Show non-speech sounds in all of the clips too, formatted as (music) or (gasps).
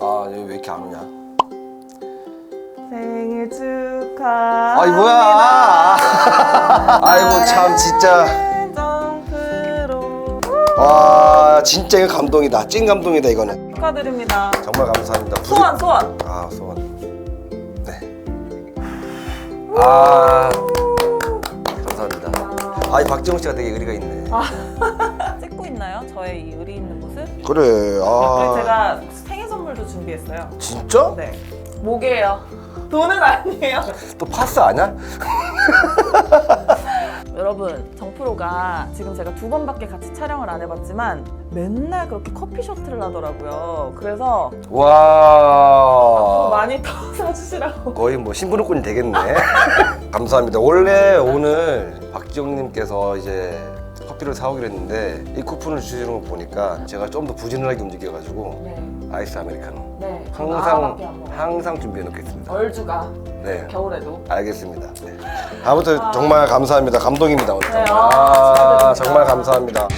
아, 얘왜 이렇게 안 오냐? 생일 축하. 아이 뭐야? 아이고 참 진짜. 와 진짜 이거 감동이다. 찐 감동이다 이거는. 축하드립니다. 정말 감사합니다. 부디- 소원 소원. 아 소원. 네. 아 감사합니다. 아 이 박지영 씨가 되게 의리가 있네. (laughs) 찍고 있나요? 저의 이 그래. 그리고 아 제가 생일 선물도 준비했어요. 진짜? 네. 뭐게요? 돈은 아니에요. 또 파스 아냐? (laughs) 여러분 정프로가 지금 제가 두 번밖에 같이 촬영을 안 해봤지만 맨날 그렇게 커피 셔틀을 하더라고요. 그래서 더 와. 많이 더 (laughs) 사주시라고. 거의 뭐 신부름꾼이 되겠네. (laughs) 감사합니다. 원래 오늘 박지영님께서 이제 커피를 사오기로 했는데 이 쿠폰을 주시는 거 보니까 제가 좀 더 부지런하게 움직여가지고 네. 아이스 아메리카노 네. 항상 나밖에 안 먹어요. 항상 준비해 놓겠습니다. 얼주가 네. 겨울에도. 알겠습니다. 네. 아무튼 정말 감사합니다. 감동입니다 오늘. 네. 아, 아, 축하드립니다. 정말 감사합니다.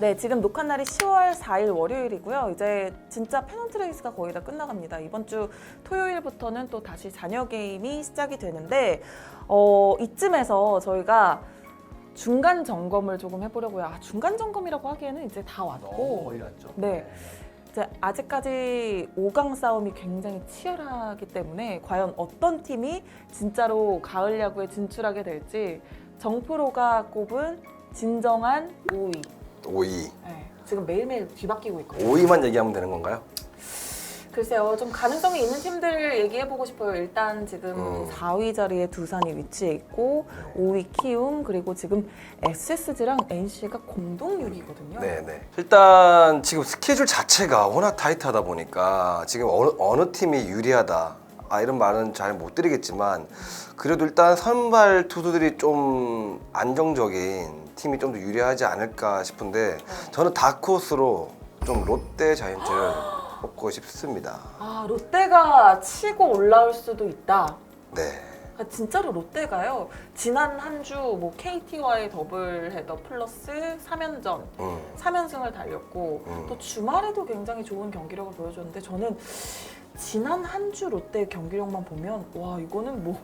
네, 지금 녹화 날이 10월 4일 월요일이고요. 이제 진짜 페넌트 레이스가 거의 다 끝나갑니다. 이번 주 토요일부터는 또 다시 자녀 게임이 시작이 되는데 어, 이쯤에서 저희가 중간 점검을 조금 해보려고요. 아, 중간 점검이라고 하기에는 이제 다 왔고 왔죠. 네. 이제 아직까지 5강 싸움이 굉장히 치열하기 때문에 과연 어떤 팀이 진짜로 가을 야구에 진출하게 될지 정프로가 꼽은 진정한 5위. 5위. 네, 지금 매일매일 뒤바뀌고 있거든요. 5위만 얘기하면 되는 건가요? 글쎄요, 좀 가능성이 있는 팀들 얘기해보고 싶어요. 일단 지금 음. 4위 자리에 두산이 위치해 있고 5위 키움 그리고 지금 SSG랑 NC가 공동 6위거든요. 네, 네. 일단 지금 스케줄 자체가 워낙 타이트하다 보니까 지금 어느, 어느 팀이 유리하다. 아, 이런 말은 잘 못 드리겠지만 그래도 일단 선발 투수들이 좀 안정적인 팀이 좀 더 유리하지 않을까 싶은데 저는 다크호스로 좀 롯데 자이언츠를 (gasps) 뽑고 싶습니다. 아 롯데가 치고 올라올 수도 있다. 네. 아, 진짜로 롯데가요. 지난 한 주 뭐 KT와의 더블 헤더 플러스 3연전, 음. 3연승을 달렸고 음. 또 주말에도 굉장히 좋은 경기력을 보여줬는데 저는 지난 한 주 롯데 경기력만 보면 와 이거는 뭐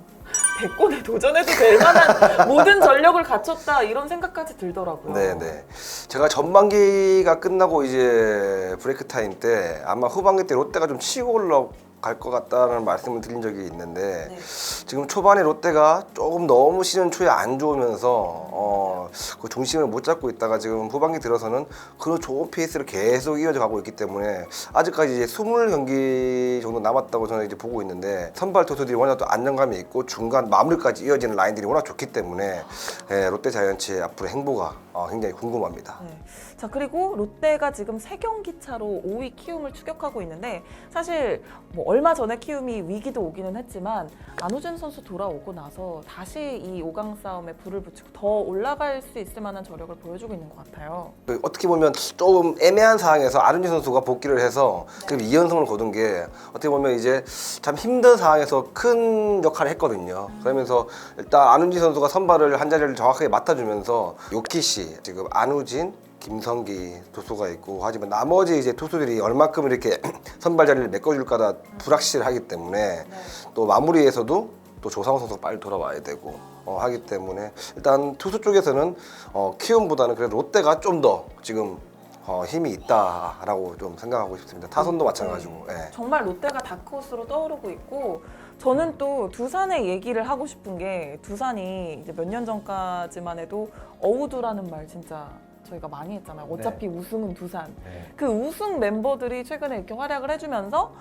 대권에 도전해도 될 만한 (laughs) 모든 전력을 갖췄다 이런 생각까지 들더라고요. 네네. 제가 전반기가 끝나고 이제 브레이크 타임 때 아마 후반기 때 롯데가 좀 치고 올라 갈 것 같다는 말씀을 드린 적이 있는데 네. 지금 초반에 롯데가 조금 너무 시즌 초에 안 좋으면서 어, 그 중심을 못 잡고 있다가 지금 후반기 들어서는 그런 좋은 페이스를 계속 이어져 가고 있기 때문에 아직까지 이제 20경기 정도 남았다고 저는 이제 보고 있는데 선발 투수들이 워낙 또 안정감이 있고 중간 마무리까지 이어지는 라인들이 워낙 좋기 때문에 예, 롯데 자이언츠의 앞으로 행보가 어, 굉장히 궁금합니다. 네. 자 그리고 롯데가 지금 세 경기 차로 5위 키움을 추격하고 있는데 사실 뭐 얼마 전에 키움이 위기도 오기는 했지만 안호준 선수 돌아오고 나서 다시 이 5강 싸움에 불을 붙이고 더 올라갈 수 있을 만한 저력을 보여주고 있는 것 같아요. 그 어떻게 보면 조금 애매한 상황에서 아른지 선수가 복귀를 해서 지금 2연승을 거둔 게 어떻게 보면 이제 참 힘든 상황에서 큰 역할을 했거든요. 그러면서 일단 안우진 선수가 선발을 한 자리를 정확하게 맡아주면서 요키 씨, 지금 안우진, 김성기 투수가 있고 하지만 나머지 이제 투수들이 얼마큼 이렇게 (clears throat) 선발 자리를 메꿔줄까가 불확실하기 때문에 또 마무리에서도 또 조상우 선수가 빨리 돌아와야 되고 어, 하기 때문에 일단 투수 쪽에서는 어, 키움보다는 그래도 롯데가 좀 더 지금 어, 힘이 있다라고 좀 생각하고 싶습니다. 타선도 마찬가지고. 예. 정말 롯데가 다크호스로 떠오르고 있고 저는 또 두산의 얘기를 하고 싶은 게 두산이 이제 몇 년 전까지만 해도 어우두라는 말 진짜 저희가 많이 했잖아요. 어차피 우승은 두산. 그 우승 멤버들이 최근에 이렇게 활약을 해주면서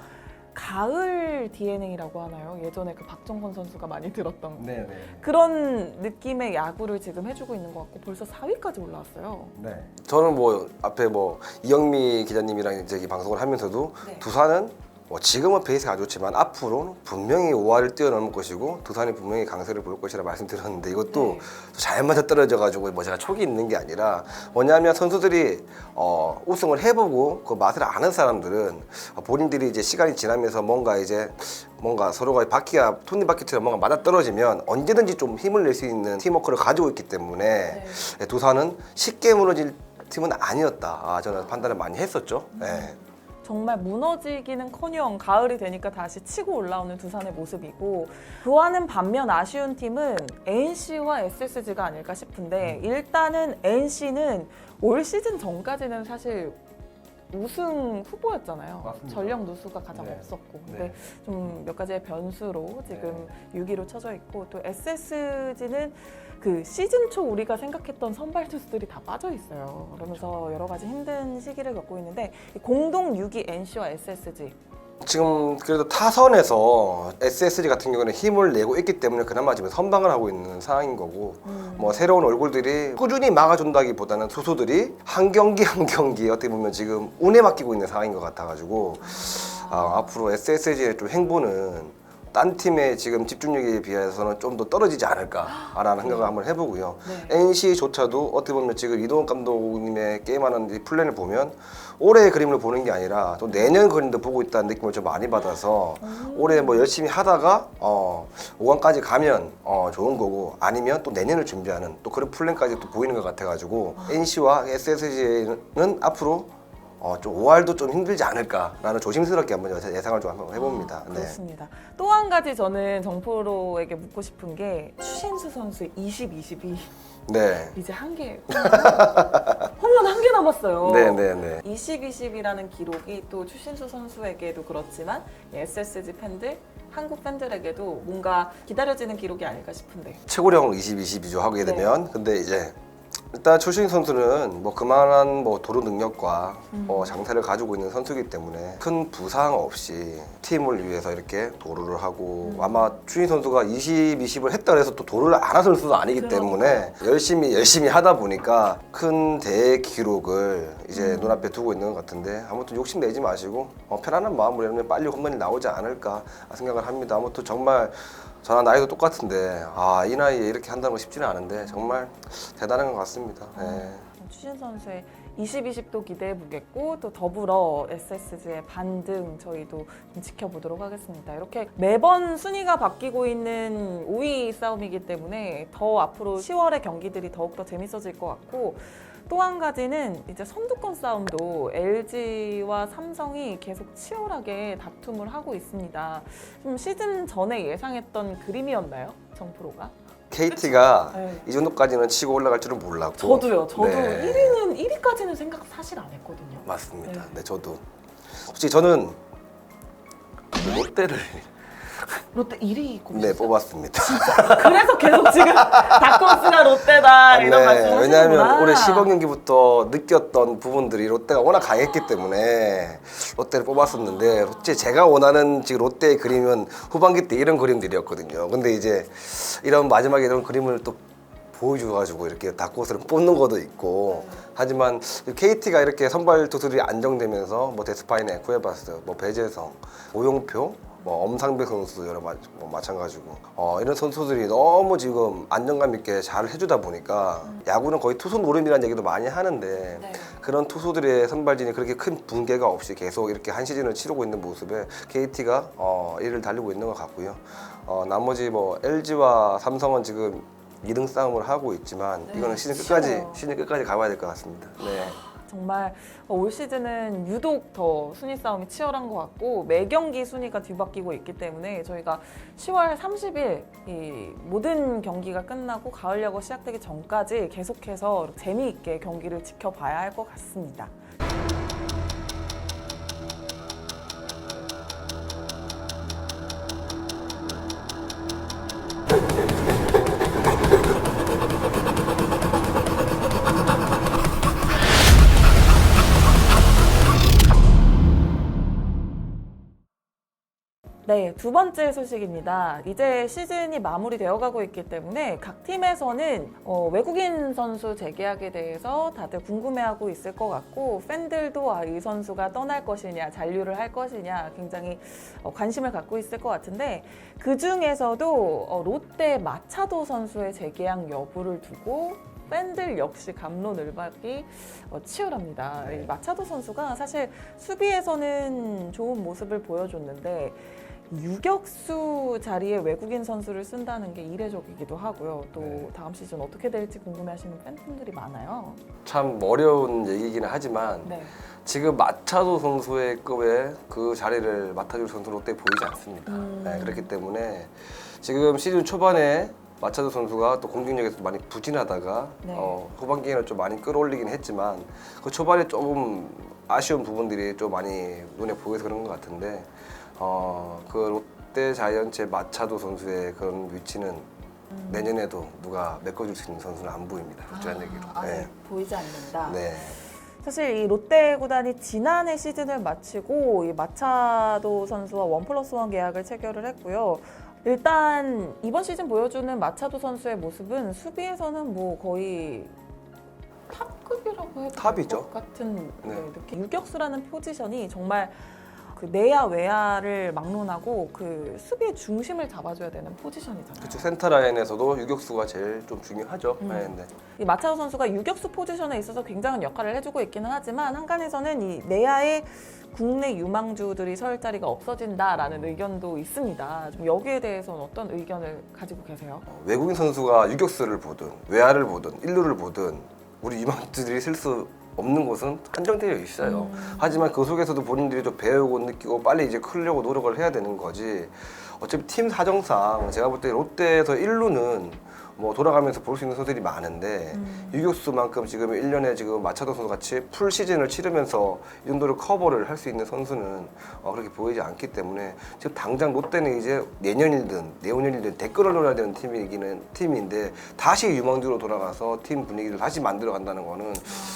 가을 DNA라고 하나요? 예전에 그 박정건 선수가 많이 들었던 네, 네. 그런 느낌의 야구를 지금 해주고 있는 것 같고 벌써 4위까지 올라왔어요. 네. 저는 뭐 앞에 뭐 이영미 기자님이랑 이제 이 방송을 하면서도 네. 두산은 뭐 지금은 페이스가 안 좋지만 앞으로는 분명히 5화를 뛰어넘을 것이고 두산이 분명히 강세를 볼 것이라 말씀드렸는데 이것도 네. 잘 맞아 떨어져 가지고 뭐 제가 촉이 있는 게 아니라 뭐냐면 선수들이 어, 우승을 해보고 그 맛을 아는 사람들은 본인들이 이제 시간이 지나면서 뭔가 이제 뭔가 서로가 바퀴가 톱니바퀴처럼 뭔가 맞아 떨어지면 언제든지 좀 힘을 낼 수 있는 팀워크를 가지고 있기 때문에 네, 두산은 쉽게 무너질 팀은 아니었다. 아, 저는 판단을 많이 했었죠. 네. 정말 무너지기는커녕 가을이 되니까 다시 치고 올라오는 두산의 모습이고 그와는 반면 아쉬운 팀은 NC와 SSG가 아닐까 싶은데 일단은 NC는 올 시즌 전까지는 사실 우승 후보였잖아요. 맞습니다. 전력 누수가 가장 네. 없었고 네. 근데 좀몇 가지의 변수로 지금 6위로 쳐져 있고 또 SSG는 그 시즌 초 우리가 생각했던 선발 투수들이 다 빠져 있어요. 그러면서 여러 가지 힘든 시기를 겪고 있는데 이 공동 6위 NC와 SSG 지금 그래도 타선에서 SSG 같은 경우는 힘을 내고 있기 때문에 그나마 지금 선방을 하고 있는 상황인 거고 뭐 새로운 얼굴들이 꾸준히 막아준다기보다는 투수들이 한 경기 한 경기 어떻게 보면 지금 운에 맡기고 있는 상황인 것 같아가지고 아, 앞으로 SSG의 좀 행보는 딴 팀의 지금 집중력에 비해서는 좀 더 떨어지지 않을까라는 생각을 한번 해보고요. 네. NC조차도 어떻게 보면 지금 이동욱 감독님의 게임하는 이 플랜을 보면 올해의 그림을 보는 게 아니라 또 내년 그림도 보고 있다는 느낌을 좀 많이 받아서 올해 뭐 열심히 하다가 어 5강까지 가면 어 좋은 거고 아니면 또 내년을 준비하는 또 그런 플랜까지 또 보이는 것 같아가지고 NC와 SSG는 앞으로 어, 좀 5할도 좀 힘들지 않을까라는 조심스럽게 한번 예상을 좀 한번 해봅니다. 아, 네. 그렇습니다. 또 한 가지 저는 정프로에게 묻고 싶은 게 추신수 선수의 20, 22 네. 이제 한 개. (laughs) 홈런 한 개 남았어요. 네, 네, 네. 20, 20이라는 기록이 또 추신수 선수에게도 그렇지만 SSG 팬들, 한국 팬들에게도 뭔가 기다려지는 기록이 아닐까 싶은데. 최고령을 20, 22조 하게 네. 되면 근데 이제 일단 출신 선수는 뭐 그만한 뭐 도루 능력과 음. 어, 장사를 가지고 있는 선수이기 때문에 큰 부상 없이 팀을 위해서 이렇게 도루를 하고 음. 아마 출신 선수가 20, 20을 했다 해서 또 도루를 안 한 선수도 아니기. 때문에 열심히 열심히 하다 보니까 큰 대회 기록을 이제 음. 눈앞에 두고 있는 것 같은데 아무튼 욕심 내지 마시고 어, 편안한 마음으로 하면 빨리 홈런이 나오지 않을까 생각을 합니다. 아무튼 정말 저랑 나이도 똑같은데 아 이 나이에 이렇게 한다는 건 쉽지는 않은데 정말 대단한 것 같습니다. 네. 추신 선수의 20, 20도 기대해 보겠고 또 더불어 SSG의 반등 저희도 좀 지켜보도록 하겠습니다. 이렇게 매번 순위가 바뀌고 있는 5위 싸움이기 때문에 더 앞으로 10월의 경기들이 더욱더 재밌어질 것 같고 또 한 가지는 이제 선두권 싸움도 LG와 삼성이 계속 치열하게 다툼을 하고 있습니다. 좀 시즌 전에 예상했던 그림이었나요? 정프로가? KT가 네. 이 정도까지는 치고 올라갈 줄은 몰랐고 저도요. 저도 네. 1위는 1위까지는 생각 사실 안 했거든요. 맞습니다. 네. 네, 저도 솔직히 저는 롯데를 롯데 1위 네 뽑았습니다. 그래서 계속 지금 (laughs) 다크호스가 롯데다 이런 네, 말씀하시는구나. 왜냐하면 올해 시범 경기부터 느꼈던 부분들이 롯데가 워낙 강했기 때문에 롯데를 뽑았었는데 솔직히 제가 원하는 지금 롯데의 그림은 후반기 때 이런 그림들이었거든요. 근데 이제 이런 마지막에 이런 그림을 또 보여줘가지고 이렇게 다크호스를 뽑는 것도 있고 하지만 KT가 이렇게 선발 투수들이 안정되면서 뭐 데스파이네, 쿠에바스, 뭐 배재성, 오용표, 뭐 엄상배 선수 여러 마, 뭐 마찬가지고 어, 이런 선수들이 너무 지금 안정감 있게 잘 해주다 보니까 야구는 거의 투수 노름이라는 얘기도 많이 하는데 네. 그런 투수들의 선발진이 그렇게 큰 붕괴가 없이 계속 이렇게 한 시즌을 치르고 있는 모습에 KT가 어, 이를 달리고 있는 것 같고요. 어, 나머지 뭐 LG와 삼성은 지금 2등 싸움을 하고 있지만 네, 이거는 시즌 끝까지. 시즌 끝까지 가봐야 될 것 같습니다. 네. 정말 올 시즌은 유독 더 순위 싸움이 치열한 것 같고 매 경기 순위가 뒤바뀌고 있기 때문에 저희가 10월 30일 이 모든 경기가 끝나고 가을 야구 시작되기 전까지 계속해서 재미있게 경기를 지켜봐야 할 것 같습니다. 네, 두 번째 소식입니다. 이제 시즌이 마무리되어 가고 있기 때문에 각 팀에서는 어, 외국인 선수 재계약에 대해서 다들 궁금해하고 있을 것 같고 팬들도 아, 이 선수가 떠날 것이냐, 잔류를 할 것이냐 굉장히 어, 관심을 갖고 있을 것 같은데 그 중에서도 어, 롯데 마차도 선수의 재계약 여부를 두고 팬들 역시 감론을박이 어, 치열합니다. 이 마차도 선수가 사실 수비에서는 좋은 모습을 보여줬는데 유격수 자리에 외국인 선수를 쓴다는 게 이례적이기도 하고요. 또 네. 다음 시즌 어떻게 될지 궁금해하시는 팬분들이 많아요. 참 어려운 얘기기는 하지만 네. 지금 마차도 선수의 급의 그 자리를 맡아줄 선수 롯데 보이지 않습니다. 음. 네, 그렇기 때문에 지금 시즌 초반에 마차도 선수가 또 공격력에서 많이 부진하다가 네. 어, 후반기에는 좀 많이 끌어올리긴 했지만 그 초반에 조금 아쉬운 부분들이 좀 많이 눈에 보여서 그런 것 같은데 어, 그 롯데 자이언츠의 마차도 선수의 그런 위치는 음. 내년에도 누가 메꿔줄 수 있는 선수는 안 보입니다. 솔직한 얘기로. 아직 네. 보이지 않는다. 네. 사실 이 롯데 구단이 지난해 시즌을 마치고 이 마차도 선수와 원 플러스 원 계약을 체결을 했고요. 일단 이번 시즌 보여주는 마차도 선수의 모습은 수비에서는 뭐 거의 탑급이라고 해도 탑이죠. 될것 같은 네. 네, 느낌. 유격수라는 포지션이 정말 그 내야 외야를 막론하고 그 수비의 중심을 잡아줘야 되는 포지션이잖아요. 그렇죠. 센터 라인에서도 유격수가 제일 좀 중요하죠. 음. 네, 네. 이 마차도 선수가 유격수 포지션에 있어서 굉장한 역할을 해주고 있기는 하지만 한간에서는 이 내야의 국내 유망주들이 설 자리가 없어진다라는 의견도 있습니다. 좀 여기에 대해서는 어떤 의견을 가지고 계세요? 어, 외국인 선수가 유격수를 보든 외야를 보든 일루를 보든 우리 유망주들이 쓸 수 없는 곳은 한정되어 있어요. 음. 하지만 그 속에서도 본인들이 좀 배우고 느끼고 빨리 이제 크려고 노력을 해야 되는 거지. 어차피 팀 사정상 제가 볼 때 롯데에서 일루는 뭐 돌아가면서 볼 수 있는 선수들이 많은데 음. 유격수만큼 지금 1년에 지금 마차도 선수 같이 풀 시즌을 치르면서 이 정도로 커버를 할 수 있는 선수는 어, 그렇게 보이지 않기 때문에 지금 당장 롯데는 이제 내년이든 내후년이든 댓글을 놀아야 되는 팀이기는 팀인데 다시 유망주로 돌아가서 팀 분위기를 다시 만들어 간다는 거는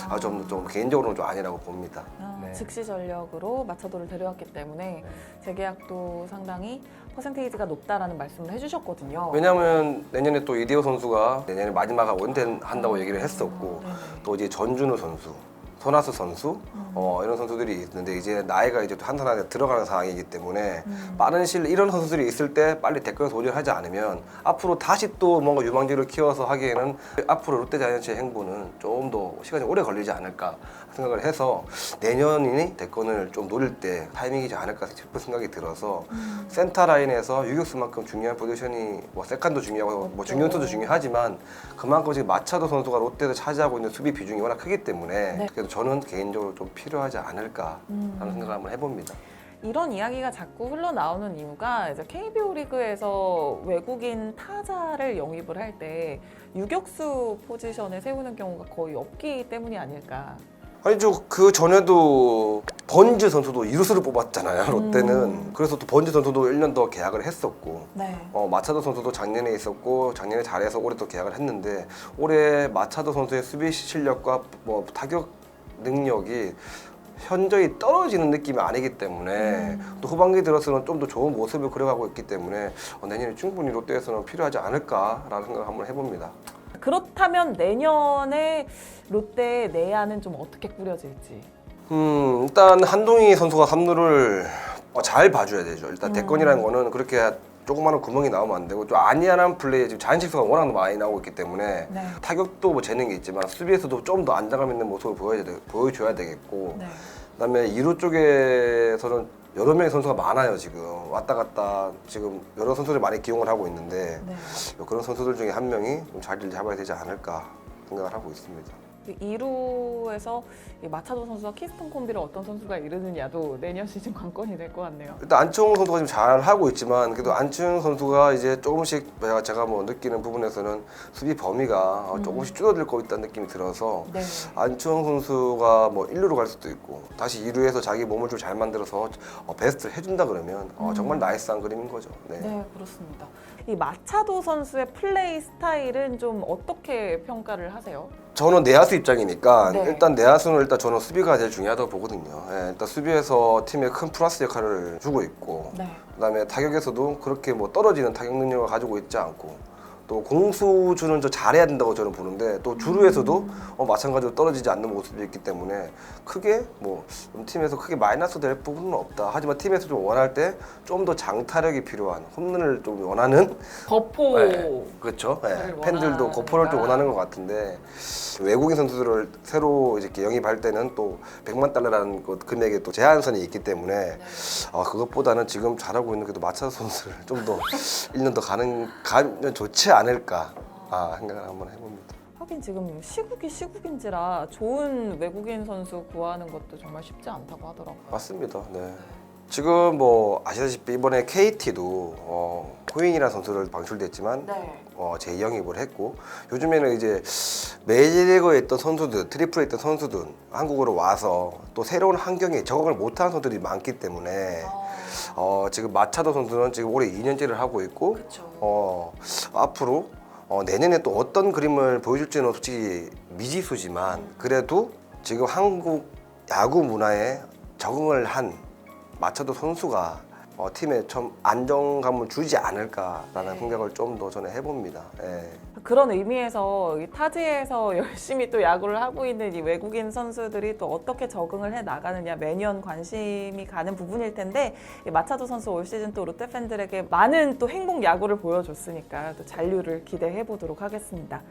아, 좀, 좀 개인적으로는 좀 아니라고 봅니다. 아, 네. 즉시 전력으로 마차도를 데려왔기 때문에 재계약도 상당히 퍼센테이지가 높다라는 말씀을 해주셨거든요. 왜냐하면 내년에 또 이대호 선수 가 내년에 마지막하고 은퇴한다고 얘기를 했었고 네네. 또 이제 전준우 선수, 손아스 선수 어, 이런 선수들이 있는데 이제 나이가 이제 한 사람에 들어가는 상황이기 때문에 음. 빠른 시일 이런 선수들이 있을 때 빨리 댓글에 도전하지 않으면 앞으로 다시 또 뭔가 유망주를 키워서 하기에는 앞으로 롯데자이언츠의 행보는 조금 더 시간이 오래 걸리지 않을까 생각을 해서 내년이니 대권을 좀 노릴 때 타이밍이지 않을까 싶은 생각이 들어서 음. 센터 라인에서 유격수만큼 중요한 포지션이 뭐 세컨도 중요하고 뭐 없죠. 중견수도 중요하지만 그만큼 지금 마차도 선수가 롯데에서 차지하고 있는 수비 비중이 워낙 크기 때문에 네. 그래서 저는 개인적으로 좀 필요하지 않을까 음. 하는 생각을 한번 해봅니다. 이런 이야기가 자꾸 흘러나오는 이유가 이제 KBO 리그에서 외국인 타자를 영입을 할 때 유격수 포지션에 세우는 경우가 거의 없기 때문이 아닐까. 아니죠. 그 전에도 번즈 선수도 이루수를 뽑았잖아요. 롯데는. 음. 그래서 또 번즈 선수도 1년 더 계약을 했었고. 네. 어, 마차도 선수도 작년에 있었고 작년에 잘해서 올해 또 계약을 했는데 올해 마차도 선수의 수비 실력과 뭐 타격 능력이 현저히 떨어지는 느낌이 아니기 때문에 음. 또 후반기 들어서는 좀 더 좋은 모습을 그려가고 있기 때문에 어, 내년에 충분히 롯데에서는 필요하지 않을까라는 생각을 한번 해봅니다. 그렇다면 내년에 롯데 내야는 좀 어떻게 꾸려질지. 음, 일단 한동희 선수가 3루를 잘 봐줘야 되죠. 일단 음. 대권이라는 거는 그렇게 조그마한 구멍이 나오면 안 되고 좀 안이한한 플레이 지금 자연 실수가 워낙 많이 나오고 있기 때문에 네. 타격도 뭐 재능이 있지만 수비에서도 좀 더 안정감 있는 모습을 보여야 돼, 보여줘야 되겠고 네. 그다음에 2루 쪽에서는 여러 명의 선수가 많아요 지금 왔다 갔다 지금 여러 선수를 많이 기용을 하고 있는데 네. 그런 선수들 중에 한 명이 좀 자리를 잡아야 되지 않을까 생각을 하고 있습니다. 2루에서 마차도 선수와 키스톤 콤비를 어떤 선수가 이루느냐도 내년 시즌 관건이 될 것 같네요. 일단 안치홍 선수가 지금 잘 하고 있지만 그래도 안치홍 선수가 이제 조금씩 제가, 제가 뭐 느끼는 부분에서는 수비 범위가 어, 조금씩 줄어들고 있다는 느낌이 들어서 네. 안치홍 선수가 뭐 1루로 갈 수도 있고 다시 2루에서 자기 몸을 좀 잘 만들어서 어, 베스트를 해준다 그러면 어, 정말 나이스한 그림인 거죠. 네. 네, 그렇습니다. 이 마차도 선수의 플레이 스타일은 좀 어떻게 평가를 하세요? 저는 내야수 입장이니까 네. 일단 내야수는 일단 저는 수비가 제일 중요하다고 보거든요. 예, 일단 수비에서 팀에 큰 플러스 역할을 주고 있고 네. 그다음에 타격에서도 그렇게 뭐 떨어지는 타격 능력을 가지고 있지 않고 또 공수주는 저 잘해야 된다고 저는 보는데 또 주루에서도 어, 마찬가지로 떨어지지 않는 모습이 있기 때문에 크게 뭐 팀에서 크게 마이너스 될 부분은 없다. 하지만 팀에서 좀 원할 때 좀 더 장타력이 필요한 홈런을 좀 원하는 버포. 네, 그렇죠. 네. 팬들도 고포를 좀 원하는 것 같은데 외국인 선수들을 새로 이렇게 영입할 때는 또 100만 달러라는 그 금액에 또 제한선이 있기 때문에 어, 그것보다는 지금 잘하고 있는 그래도 마차 선수를 좀 더 (laughs) 1년 더 가는 가면 좋지 않 을까 아, 생각을 한번 해봅니다. 하긴 지금 시국이 시국인지라 좋은 외국인 선수 구하는 것도 정말 쉽지 않다고 하더라고요. 맞습니다. 네. 지금 뭐 아시다시피 이번에 KT도 어, 호잉이라는 선수를 방출됐지만 네. 어, 재영입을 했고 요즘에는 이제 메이저리그에 있던 선수들, 트리플에 있던 선수들 한국으로 와서 또 새로운 환경에 적응을 못한 선수들이 많기 때문에 어, 지금 마차도 선수는 지금 올해 2년째를 하고 있고. 어, 앞으로 어, 내년에 또 어떤 그림을 보여줄지는 솔직히 미지수지만 그래도 지금 한국 야구 문화에 적응을 한 마차도 선수가 어, 팀에 좀 안정감을 주지 않을까라는 네. 생각을 좀 더 저는 해봅니다. 예. 그런 의미에서 이 타지에서 (laughs) 열심히 또 야구를 하고 있는 이 외국인 선수들이 또 어떻게 적응을 해 나가느냐 매년 관심이 가는 부분일 텐데 이 마차도 선수 올 시즌 또 롯데 팬들에게 많은 또 행복 야구를 보여줬으니까 또 잔류를 기대해 보도록 하겠습니다.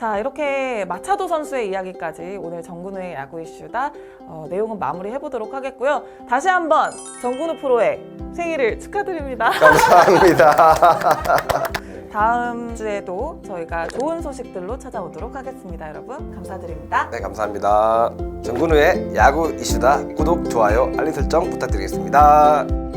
자 이렇게 마차도 선수의 이야기까지 오늘 정근우의 야구 이슈다 어, 내용은 마무리해 보도록 하겠고요. 다시 한번 정근우 프로의 생일을 축하드립니다. (laughs) 감사합니다. 다음 주에도 저희가 좋은 소식들로 찾아오도록 하겠습니다. 여러분 감사드립니다. 네, 감사합니다. 정근우의 야구 이슈다 구독, 좋아요, 알림 설정 부탁드리겠습니다.